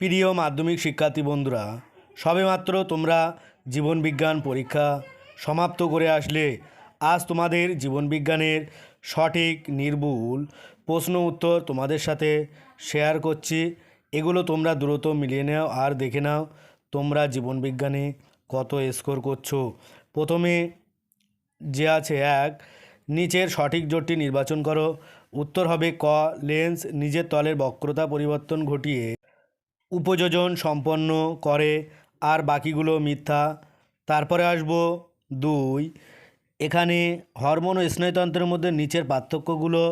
প্রিয় মাধ্যমিক শিক্ষার্থী বন্ধুরা, সবেমাত্র তোমরা জীবনবিজ্ঞান পরীক্ষা সমাপ্ত করে আসলে। আজ তোমাদের জীবনবিজ্ঞানের সঠিক, নির্ভুল প্রশ্ন উত্তর তোমাদের সাথে শেয়ার করছি। এগুলো তোমরা দ্রুত মিলিয়ে নাও আর দেখে নাও তোমরা জীবনবিজ্ঞানে কত স্কোর করছ। প্রথমে যে আছে এক, নিচের সঠিক জোটটি নির্বাচন করো। উত্তর হবে ক লেন্স নিজের তলের বক্রতা পরিবর্তন ঘটিয়ে উপযোজন সম্পন্ন করে আর বাকিগুলো মিথ্যা। তারপরে আসব দুই, এখানে হরমোন ও স্নায়ুতন্ত্রের মধ্যে নিচের পার্থক্যগুলো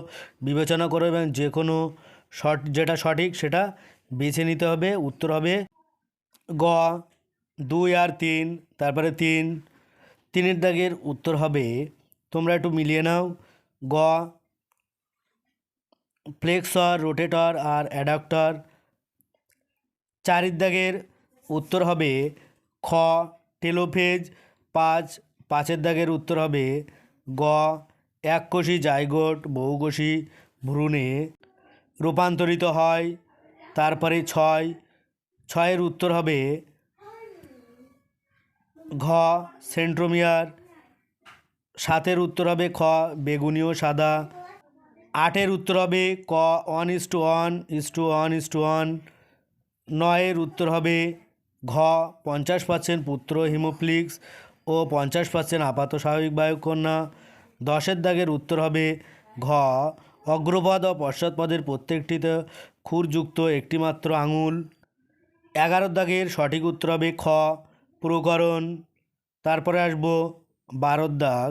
বিবেচনা করো এবং যে কোনো সঠ, যেটা সঠিক সেটা বেছে নিতে হবে। উত্তর হবে গ, দুই আর তিন, তারপরে তিন। তিনের দাগের উত্তর হবে, তোমরা একটু মিলিয়ে নাও, গ ফ্লেক্সর রোটেটর আর অ্যাডাপ্টর। চারির দাগের উত্তর হবে খ, টেলোফেজ। পাঁচ পাঁচের দাগের উত্তর হবে গ, এককোষী জাইগোট বহুকোষী ভ্রূণে রূপান্তরিত হয়। তারপরে ছয়, ছয়ের উত্তর হবে ঘ, সেন্ট্রোমিয়ার। সাতের উত্তর হবে খ বেগুনীয় সাদা। আটের উত্তর হবে ক, one is two one, is two one, is two one. নয়ের উত্তর হবে ঘ, পঞ্চাশ পার্সেন্ট পুত্র হিমোফ্লিক্স ও পঞ্চাশ পার্সেন্ট আপাত স্বাভাবিক বায়ুকন্যা। দশের দাগের উত্তর হবে ঘ, অগ্রপদ ও পশ্চাৎপদের প্রত্যেকটিতে খুরযুক্ত একটিমাত্র আঙুল। এগারো দাগের সঠিক উত্তর হবে খ, প্রকরণ। তারপরে আসব বারোর দাগ।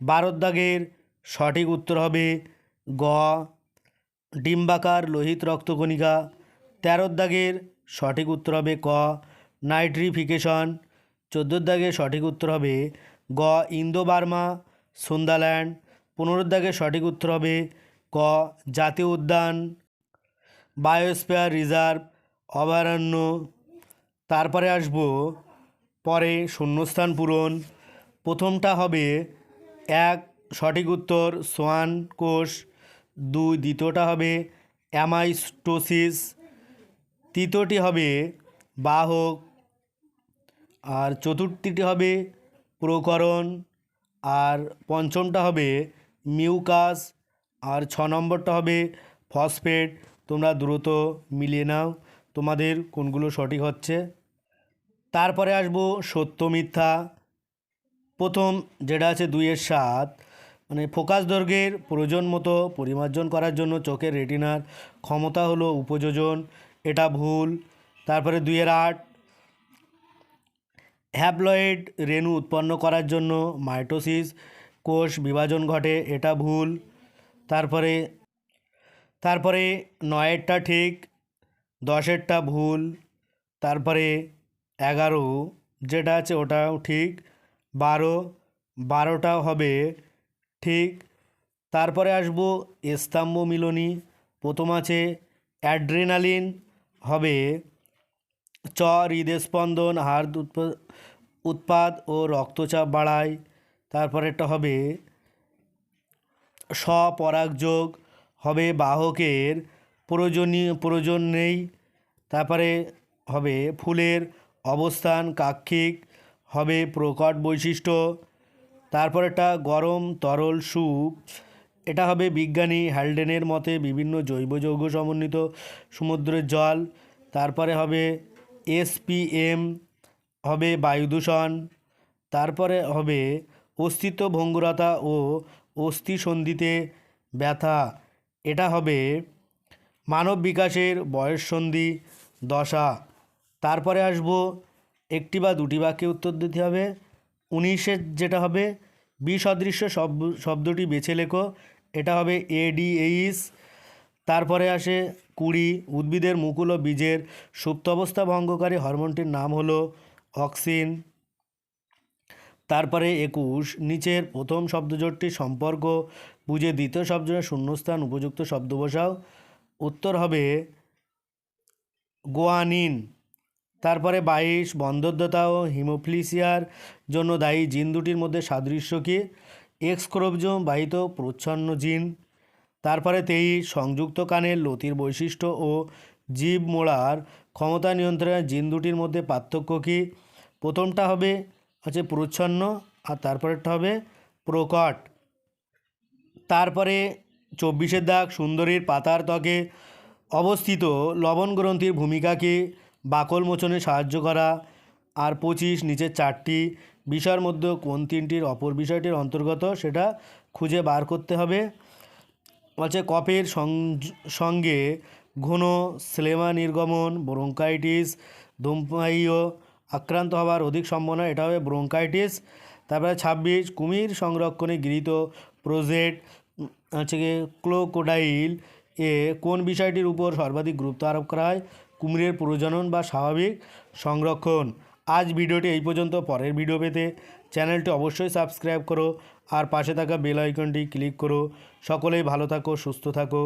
বারোর দাগের সঠিক উত্তর হবে গ ডিম্বাকার লোহিত রক্তকণিকা। তেরোর দাগের সঠিক উত্তর হবে ক। নাইট্রিফিকেশন। চোদ্দোর দাগের সঠিক উত্তর হবে গ। Indo Burma Sundaland. পনেরোর দাগের সঠিক উত্তর হবে ক। জাতীয় উদ্যান। Biosphere reserve. অভয়ারণ্য। তারপরে আসব পরে শূন্যস্থান পূরণ। প্রথমটা হবে এক, সঠিক উত্তর সোয়ান কোষ। দুই, দ্বিতীয়টা হবে অ্যামাইস্টোসিস। তৃতীয়টি হবে বাহক, আর চতুর্থটি হবে প্রকরণ, আর পঞ্চমটা হবে মিউকাস, আর ছ নম্বরটা হবে ফসফেট। তোমরা দ্রুত মিলিয়ে নাও, তোমাদের কোনগুলো সঠিক হচ্ছে। তারপরে আসব সত্য মিথ্যা। প্রথম যেটা আছে দুইয়ের সাত মানে ফোকাস দৈর্ঘ্যের প্রয়োজন মতো পরিমার্জন করার জন্য চোখের রেটিনার ক্ষমতা হলো উপযোজন। এটা ভুল। তারপরে দুইয়ের আট। হ্যাপ্লয়েড রেণু উৎপন্ন করার জন্য মাইটোসিস কোষ বিভাজন ঘটে, এটা ভুল। তারপরে তারপরে নয়েরটা ঠিক, দশেরটা ভুল, তারপরে এগারো, যেটা আছে ওটাও ঠিক, বারো, বারোটাও হবে ঠিক। তারপরে আসব স্তম্ভ মিলনী প্রথম আছে অ্যাড্রেনালিন হবে চ হৃদস্পন্দন উৎপ- উৎপাদ ও রক্তচাপ বাড়ায়। তারপরেরটা হবে স্বপরাগযোগ হবে বাহকের প্রয়োজনীয় প্রয়োজন নেই তারপরে হবে ফুলের অবস্থান কাক্ষিক, হবে প্রকট বৈশিষ্ট্য। তারপরেটা গরম তরল স্যুপ এটা হবে বিজ্ঞানী হ্যালডেনের মতে বিভিন্ন জৈব যৌগ সমন্বিত সমুদ্রের জল, তারপরে হবে এসপিএম, হবে বায়ুদূষণ তারপরে হবে অস্তিত্ব ভঙ্গুরতা ও অস্থিসন্ধিতে ব্যথা। এটা হবে মানব বিকাশের বয়ঃসন্ধি দশা। তারপরে আসব একটি বা দুটি বাক্যে উত্তর দিতে হবে। উনিশের যেটা হবে, বিসদৃশ্য শব্দ শব্দটি বেছে লেখো। এটা হবে এডিএইস তারপরে আসে কুড়ি, উদ্ভিদের মুকুল ও বীজের সুপ্ত অবস্থা ভঙ্গকারী হরমোনটির নাম হলো অক্সিন। তারপরে একুশ, নিচের প্রথম শব্দজোটটির সম্পর্ক, বুঝে দ্বিতীয় শব্দের শূন্যস্থান, উপযুক্ত শব্দ বসাও। উত্তর হবে গোয়ানিন। তারপরে বাইশ বন্ধ্যতা ও হিমোফ্লিসিয়ার জন্য দায়ী জিন দুটির মধ্যে সাদৃশ্য কি? এক্স ক্রোমোজোম বাহিত প্রচ্ছন্ন জিন। তারপরে তেইশ সংযুক্ত কানের লতির বৈশিষ্ট্য ও জীব মোড়ার ক্ষমতা নিয়ন্ত্রণের জিন দুটির মধ্যে পার্থক্য কী? প্রথমটা হবে হচ্ছে প্রচ্ছন্ন আর তারপরেরটা হবে প্রকট। তারপরে চব্বিশের দাগ সুন্দরীর পাতার ত্বকে অবস্থিত লবণ গ্রন্থির ভূমিকাকে বাকল মোচনে সাহায্য করা। আর পঁচিশ, নিচের চারটি বিষয়ের মধ্যে কোন তিনটির অপর বিষয়টির অন্তর্গত সেটা খুঁজে বার করতে হবে। বলছে, কফের সঙ্গে ঘন স্লেমা নির্গমন, ব্রোঙ্কাইটিস ধূমপায়ীয় আক্রান্ত হওয়ার অধিক সম্ভাবনা, এটা হবে ব্রোঙ্কাইটিস। তারপরে ছাব্বিশ, কুমির সংরক্ষণে গৃহীত প্রজেক্ট হচ্ছে গিয়ে ক্লোকোডাইল এ কোন বিষয়টির উপর সর্বাধিক গুরুত্ব আরোপ করা হয়? কুমিরের প্রজনন বা স্বাভাবিক সংরক্ষণ। আজ ভিডিওটি এই পর্যন্ত। পরের ভিডিও পেতে চ্যানেলটি অবশ্যই সাবস্ক্রাইব করো আর পাশে থাকা বেল আইকনটি ক্লিক করো। সকলেই ভালো থাকো, সুস্থ থাকো।